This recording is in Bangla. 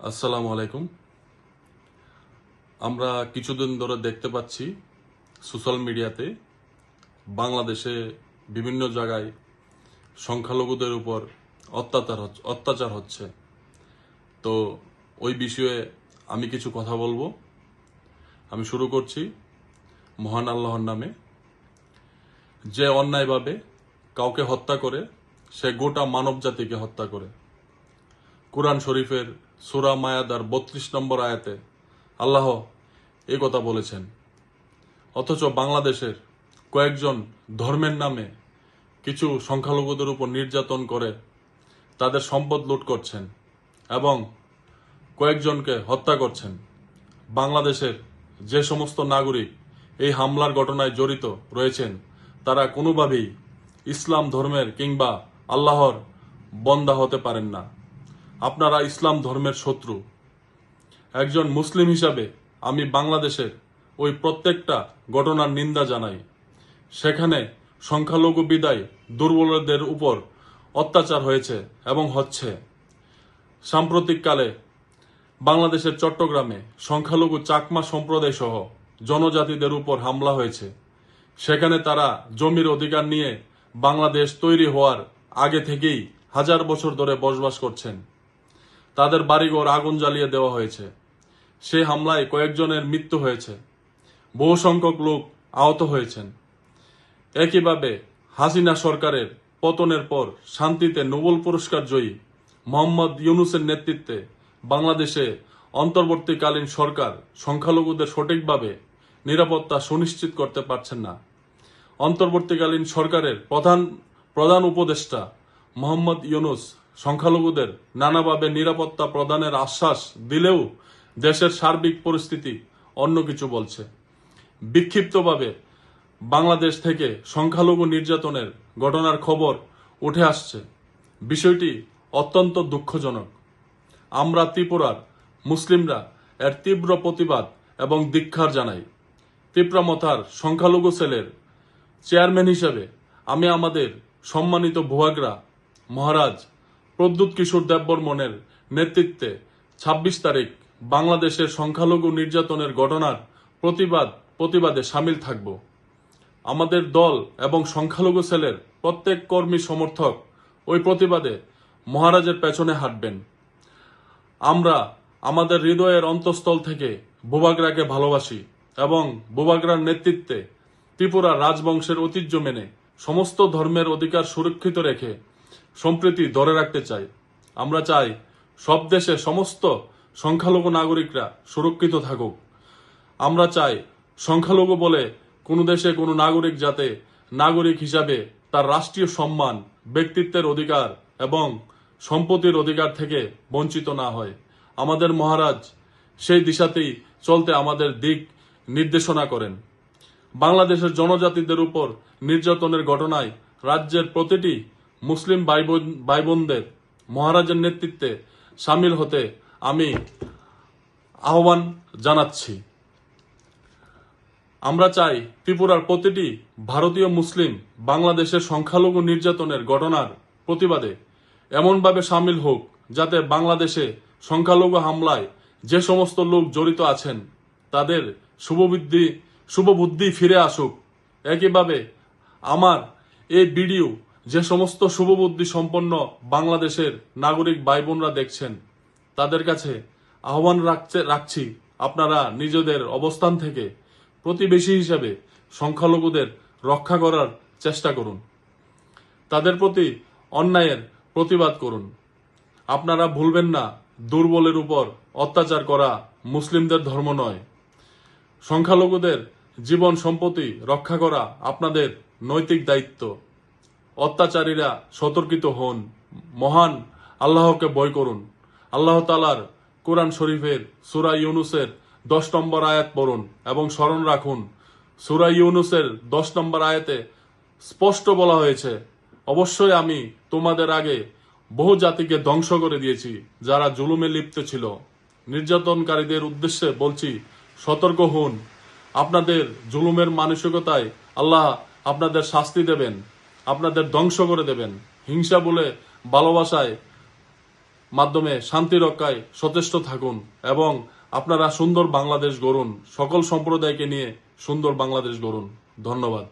আসসালামু আলাইকুম। আমরা কিছুদিন ধরে দেখতে পাচ্ছি সোশ্যাল মিডিয়াতে বাংলাদেশে বিভিন্ন জায়গায় সংখ্যালঘুদের উপর অত্যাচার অত্যাচার হচ্ছে। তো ওই বিষয়ে আমি কিছু কথা বলব। আমি শুরু করছি মহান আল্লাহর নামে। যে অন্যায়ভাবে কাউকে হত্যা করে, সে গোটা মানব জাতিকে হত্যা করে। কোরআন শরীফের সুরা মায়াদার বত্রিশ নম্বর আয়াতে আল্লাহ এই কথা বলেছেন, অথচ বাংলাদেশের কয়েকজন ধর্মের নামে কিছু সংখ্যালঘুদের উপর নির্যাতন করে তাদের সম্পদ লুট করছেন এবং কয়েকজনকে হত্যা করছেন। বাংলাদেশের যে সমস্ত নাগরিক এই হামলার ঘটনায় জড়িত রয়েছেন, তারা কোনোভাবেই ইসলাম ধর্মের কিংবা আল্লাহর বন্দা হতে পারেন না। আপনারা ইসলাম ধর্মের শত্রু। একজন মুসলিম হিসাবে আমি বাংলাদেশের ওই প্রত্যেকটা ঘটনার নিন্দা জানাই। সেখানে সংখ্যালঘু বিদায় দুর্বলদের উপর অত্যাচার হয়েছে এবং হচ্ছে। সাম্প্রতিককালে বাংলাদেশের চট্টগ্রামে সংখ্যালঘু চাকমা সম্প্রদায় সহ জনজাতিদের উপর হামলা হয়েছে। সেখানে তারা জমির অধিকার নিয়ে বাংলাদেশ তৈরি হওয়ার আগে থেকেই হাজার বছর ধরে বসবাস করছেন। তাদের বাড়িঘর আগুন জ্বালিয়ে দেওয়া হয়েছে। সে হামলায় কয়েকজনের মৃত্যু হয়েছে। বহু সংখ্যক লোক আহত হয়েছেন। একইভাবে হাসিনা সরকারের পতনের পর শান্তিতে নোবেল পুরস্কার জয়ী মোহাম্মদ ইউনুসের নেতৃত্বে বাংলাদেশে অন্তর্বর্তীকালীন সরকার সংখ্যালঘুদের সঠিকভাবে নিরাপত্তা সুনিশ্চিত করতে পারছেন না। অন্তর্বর্তীকালীন সরকারের প্রধান প্রধান উপদেষ্টা মোহাম্মদ ইউনুস সংখ্যালঘুদের নানাভাবে নিরাপত্তা প্রদানের আশ্বাস দিলেও দেশের সার্বিক পরিস্থিতি অন্য কিছু বলছে। বিক্ষিপ্তভাবে বাংলাদেশ থেকে সংখ্যালঘু নির্যাতনের ঘটনার খবর উঠে আসছে। বিষয়টি অত্যন্ত দুঃখজনক। আমরা ত্রিপুরার মুসলিমরা এর তীব্র প্রতিবাদ এবং দীক্ষার জানাই। তীব্রামথার সংখ্যালঘু সেলের চেয়ারম্যান হিসেবে আমি আমাদের সম্মানিত ভুয়াগ্রা মহারাজ প্রদ্যুৎ কিশোর দেববর্মনের নেতৃত্বে ২৬ তারিখ বাংলাদেশের সংখ্যালঘু নির্যাতনের ঘটনার প্রতিবাদ প্রতিবাদে সামিল থাকব। আমাদের দল এবং সংখ্যালঘু সেলের প্রত্যেক কর্মী সমর্থক ওই প্রতিবাদে মহারাজের পেছনে হাঁটবেন। আমরা আমাদের হৃদয়ের অন্তঃস্থল থেকে বুবাগ্রাকে ভালোবাসি এবং বুবাগ্রার নেতৃত্বে ত্রিপুরা রাজবংশের ঐতিহ্য মেনে সমস্ত ধর্মের অধিকার সুরক্ষিত রেখে সম্প্রীতি ধরে রাখতে চাই। আমরা চাই সব দেশে সমস্ত সংখ্যালঘু নাগরিকরা সুরক্ষিত থাকুক। আমরা চাই সংখ্যালঘু বলে কোনো দেশে কোনো নাগরিক যাতে নাগরিক হিসাবে তার রাষ্ট্রীয় সম্মান, ব্যক্তিত্বের অধিকার এবং সম্পত্তির অধিকার থেকে বঞ্চিত না হয়। আমাদের মহারাজ সেই দিশাতেই চলতে আমাদের দিক নির্দেশনা করেন। বাংলাদেশের জনজাতিদের উপর নির্যাতনের ঘটনায় রাজ্যের প্রতিটি মুসলিম ভাই বোন- ভাই বোনদের মহারাজের নেতৃত্বে সামিল হতে আমি আহ্বান জানাচ্ছি। আমরা চাই ত্রিপুরার প্রতিটি ভারতীয় মুসলিম বাংলাদেশের সংখ্যালঘু নির্যাতনের ঘটনার প্রতিবাদে এমনভাবে সামিল হোক যাতে বাংলাদেশে সংখ্যালঘু হামলায় যে সমস্ত লোক জড়িত আছেন, তাদের শুভবুদ্ধি শুভবুদ্ধি ফিরে আসুক। একইভাবে আমার এই ভিডিও যে সমস্ত শুভবুদ্ধি সম্পন্ন বাংলাদেশের নাগরিক ভাই বোনরা দেখছেন, তাদের কাছে আহ্বান রাখছে, রাখছি আপনারা নিজেদের অবস্থান থেকে প্রতিবেশী হিসেবে সংখ্যালঘুদের রক্ষা করার চেষ্টা করুন। তাদের প্রতি অন্যায়ের প্রতিবাদ করুন। আপনারা ভুলবেন না, দুর্বলের উপর অত্যাচার করা মুসলিমদের ধর্ম নয়। সংখ্যালঘুদের জীবন সম্পত্তি রক্ষা করা আপনাদের নৈতিক দায়িত্ব। অত্যাচারীরা সতর্কিত হন। মহান আল্লাহকে বয় করুন। আল্লাহ তালার কোরআন শরীফের সুরা ইউনুসের দশ নম্বর আয়াত পড়ুন এবং স্মরণ রাখুন। সুরা ইউনুসের দশ নম্বর আয়াতে স্পষ্ট বলা হয়েছে, অবশ্যই আমি তোমাদের আগে বহু জাতিকে ধ্বংস করে দিয়েছি, যারা জুলুমে লিপ্ত ছিল। নির্যাতনকারীদের উদ্দেশ্যে বলছি, সতর্ক হন। আপনাদের জুলুমের মানসিকতায় আল্লাহ আপনাদের শাস্তি দেবেন। আপনাদের ধ্বংস করে দেবেন। হিংসা বলে ভালোবাসায় মাধ্যমে শান্তি রক্ষায় সচেষ্ট থাকুন এবং আপনারা সুন্দর বাংলাদেশ গড়ুন। সকল সম্প্রদায়কে নিয়ে সুন্দর বাংলাদেশ গড়ুন। ধন্যবাদ।